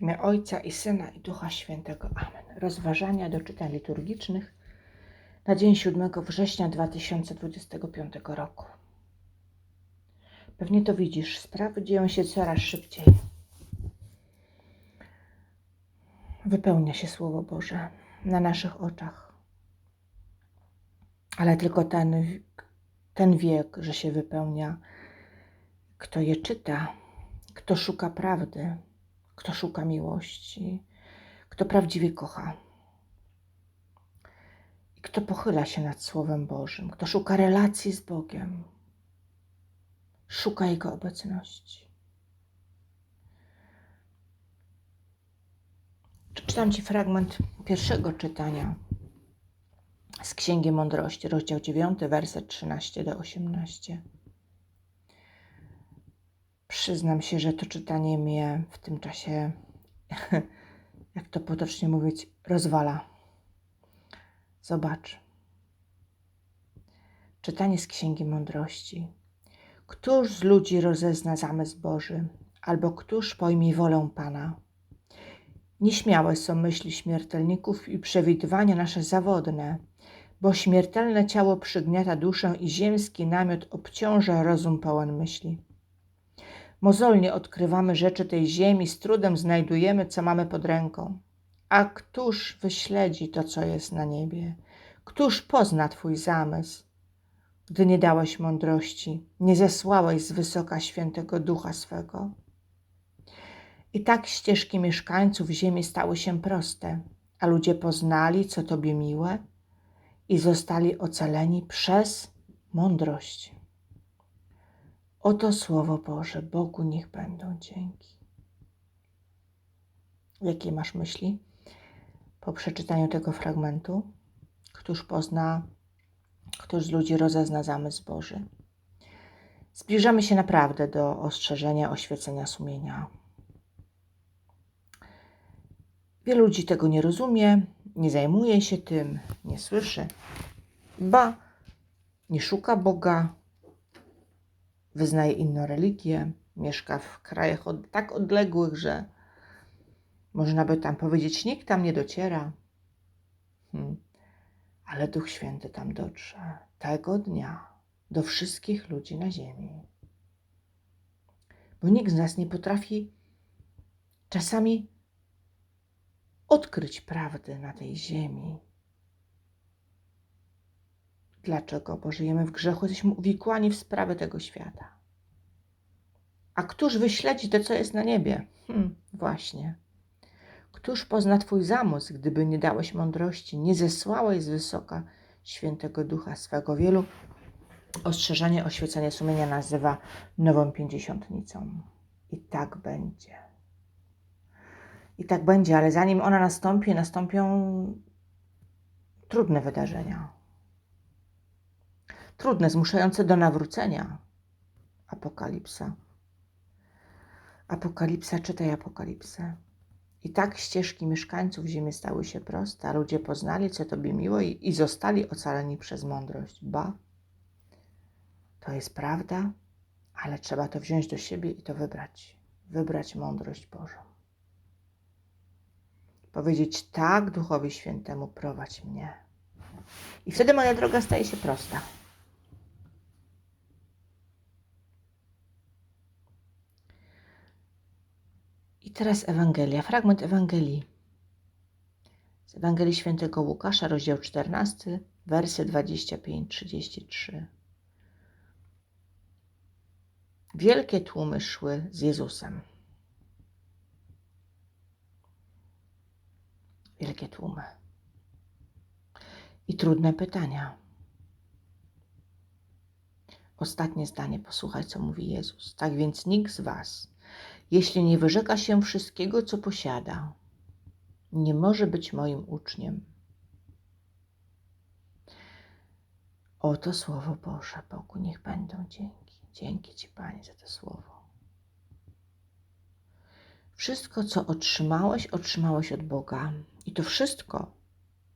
Imię Ojca i Syna i Ducha Świętego. Amen. Rozważania do czytań liturgicznych na dzień 7 września 2025 roku. Pewnie to widzisz, sprawy dzieją się coraz szybciej. Wypełnia się Słowo Boże na naszych oczach. Ale tylko ten, ten wiek, że się wypełnia, kto je czyta, kto szuka prawdy, kto szuka miłości, kto prawdziwie kocha. I kto pochyla się nad Słowem Bożym, kto szuka relacji z Bogiem, szuka Jego obecności. Czytam Ci fragment pierwszego czytania z Księgi Mądrości, rozdział 9, werset 13 do 18. Przyznam się, że to czytanie mnie w tym czasie, jak to potocznie mówić, rozwala. Zobacz. Czytanie z Księgi Mądrości. Któż z ludzi rozezna zamysł Boży, albo któż pojmie wolę Pana? Nieśmiałe są myśli śmiertelników i przewidywania nasze zawodne, bo śmiertelne ciało przygniata duszę i ziemski namiot obciąża rozum pełen myśli. Mozolnie odkrywamy rzeczy tej ziemi, z trudem znajdujemy, co mamy pod ręką. A któż wyśledzi to, co jest na niebie? Któż pozna Twój zamysł? Gdy nie dałeś mądrości, nie zesłałeś z wysoka świętego ducha swego. I tak ścieżki mieszkańców ziemi stały się proste, a ludzie poznali, co Tobie miłe i zostali ocaleni przez mądrość. Oto Słowo Boże, Bogu niech będą dzięki. Jakie masz myśli po przeczytaniu tego fragmentu? Któż pozna, któż z ludzi rozezna zamysł Boży? Zbliżamy się naprawdę do ostrzeżenia oświecenia sumienia. Wielu ludzi tego nie rozumie, nie zajmuje się tym, nie słyszy, ba, nie szuka Boga, wyznaje inną religię, mieszka w krajach od, tak odległych, że można by tam powiedzieć, nikt tam nie dociera. Hmm. Ale Duch Święty tam dotrze tego dnia do wszystkich ludzi na ziemi. Bo nikt z nas nie potrafi czasami odkryć prawdy na tej ziemi. Dlaczego? Bo żyjemy w grzechu, jesteśmy uwikłani w sprawy tego świata. A któż wyśledzi to, co jest na niebie? Hmm, właśnie. Któż pozna Twój zamysł, gdyby nie dałeś mądrości, nie zesłałeś z wysoka świętego ducha swego? Wielu ostrzeżenie oświecenie sumienia nazywa nową pięćdziesiątnicą. I tak będzie. I tak będzie, ale zanim ona nastąpi, nastąpią trudne wydarzenia trudne, zmuszające do nawrócenia. Apokalipsa. Apokalipsa, czytaj Apokalipsę. I tak ścieżki mieszkańców ziemi stały się proste, a ludzie poznali, co Tobie miło i, i zostali ocaleni przez mądrość. Ba, to jest prawda, ale trzeba to wziąć do siebie i to wybrać. Wybrać mądrość Bożą. Powiedzieć tak Duchowi Świętemu, prowadź mnie. I wtedy moja droga staje się prosta. I teraz Ewangelia, fragment Ewangelii. Z Ewangelii Świętego Łukasza, rozdział 14, wersy 25-33. Wielkie tłumy szły z Jezusem. Wielkie tłumy. I trudne pytania. Ostatnie zdanie, posłuchaj, co mówi Jezus. Tak więc nikt z Was jeśli nie wyrzeka się wszystkiego, co posiada, nie może być moim uczniem. Oto słowo Boże, Bogu niech będą dzięki. Dzięki Ci, Panie, za to słowo. Wszystko, co otrzymałeś, otrzymałeś od Boga. I to wszystko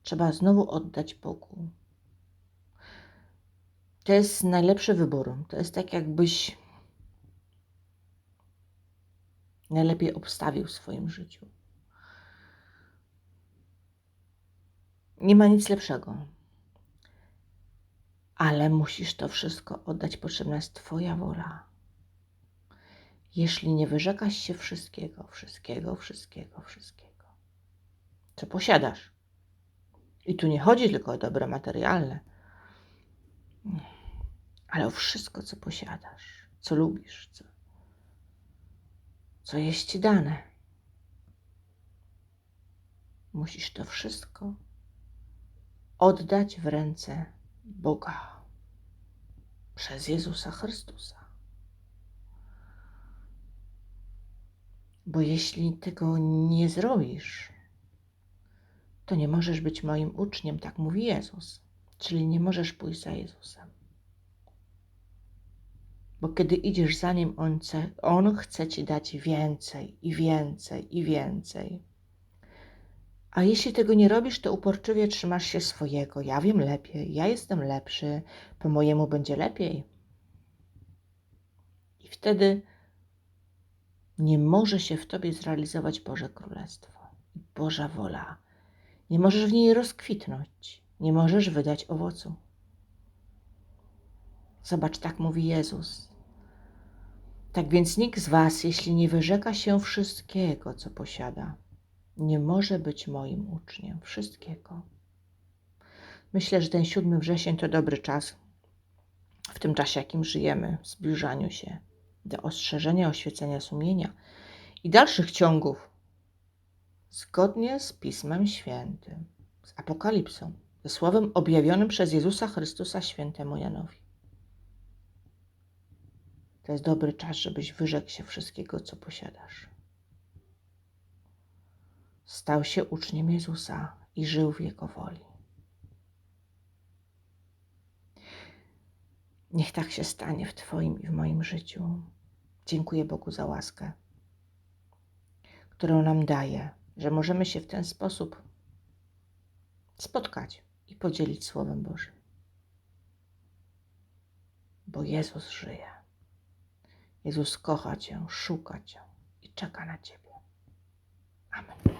trzeba znowu oddać Bogu. To jest najlepszy wybór. To jest tak, jakbyś najlepiej obstawił w swoim życiu. Nie ma nic lepszego. Ale musisz to wszystko oddać, potrzebna jest Twoja wola. Jeśli nie wyrzekasz się wszystkiego, wszystkiego, wszystkiego, wszystkiego, co posiadasz. I tu nie chodzi tylko o dobre materialne, ale o wszystko, co posiadasz, co lubisz, co, co jest ci dane. Musisz to wszystko oddać w ręce Boga przez Jezusa Chrystusa. Bo jeśli tego nie zrobisz, to nie możesz być moim uczniem, tak mówi Jezus. Czyli nie możesz pójść za Jezusem. Bo kiedy idziesz za nim, on chce, on chce ci dać więcej i więcej i więcej. A jeśli tego nie robisz, to uporczywie trzymasz się swojego. Ja wiem lepiej, ja jestem lepszy, po mojemu będzie lepiej. I wtedy nie może się w tobie zrealizować Boże Królestwo, Boża wola. Nie możesz w niej rozkwitnąć, nie możesz wydać owocu. Zobacz, tak mówi Jezus. Tak więc nikt z Was, jeśli nie wyrzeka się wszystkiego, co posiada, nie może być moim uczniem. Wszystkiego. Myślę, że ten 7 wrzesień to dobry czas, w tym czasie, jakim żyjemy, zbliżaniu się do ostrzeżenia, oświecenia sumienia i dalszych ciągów, zgodnie z Pismem Świętym, z Apokalipsą, ze Słowem objawionym przez Jezusa Chrystusa świętemu Janowi. To jest dobry czas, żebyś wyrzekł się wszystkiego, co posiadasz. Stał się uczniem Jezusa i żył w Jego woli. Niech tak się stanie w Twoim i w moim życiu. Dziękuję Bogu za łaskę, którą nam daje, że możemy się w ten sposób spotkać i podzielić Słowem Bożym. Bo Jezus żyje. Jezus kocha Cię, szuka Cię i czeka na Ciebie. Amen.